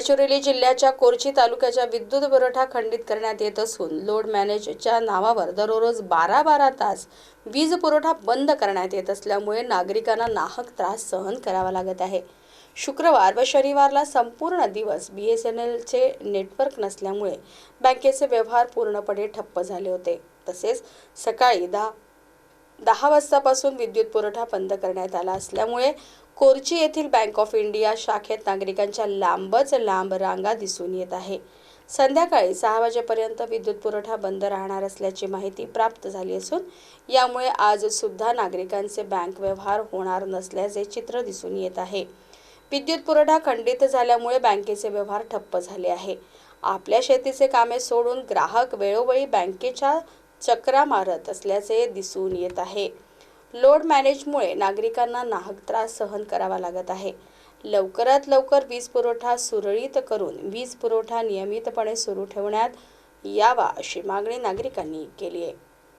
गडचिरोली जिल्ह्याच्या कोरची तालुक्याच्या विद्युत पुरवठा खंडित करण्यात येत असून लोड मॅनेजच्या नावावर दररोज बारा बारा तास वीज पुरवठा बंद करण्यात येत असल्यामुळे नागरिकांना नाहक त्रास सहन करावा लागत आहे. शुक्रवार व शनिवारला संपूर्ण दिवस बी एस एन एलचे नेटवर्क नसल्यामुळे बँकेचे व्यवहार पूर्णपणे ठप्प झाले होते. तसेच सकाळी दहा दहा वाजतापासून विद्युत पुरवठा बंद करण्यात आला असल्यामुळे कोरची येथील बँक ऑफ इंडिया शाखेत नागरिकांच्या लांबच लांब रांगा दिसून येत आहे. संध्याकाळी सहा वाजेपर्यंत विद्युत पुरवठा बंद राहणार असल्याची माहिती प्राप्त झाली असून यामुळे आज सुद्धा नागरिकांचे बँक व्यवहार होणार नसल्याचे चित्र दिसून येत आहे. विद्युत पुरवठा खंडित झाल्यामुळे बँकेचे व्यवहार ठप्प झाले आहे. आपल्या शेतीचे कामे सोडून ग्राहक वेळोवेळी बँकेच्या चक्रा मारत असल्याचे दिसून येत आहे. लोड मॅनेजमुळे नागरिकांना नाहक त्रास सहन करावा लागत आहे. लवकरात लवकर वीज पुरवठा सुरळीत करून वीज पुरवठा नियमितपणे सुरू ठेवण्यात यावा अशी मागणी नागरिकांनी केली आहे.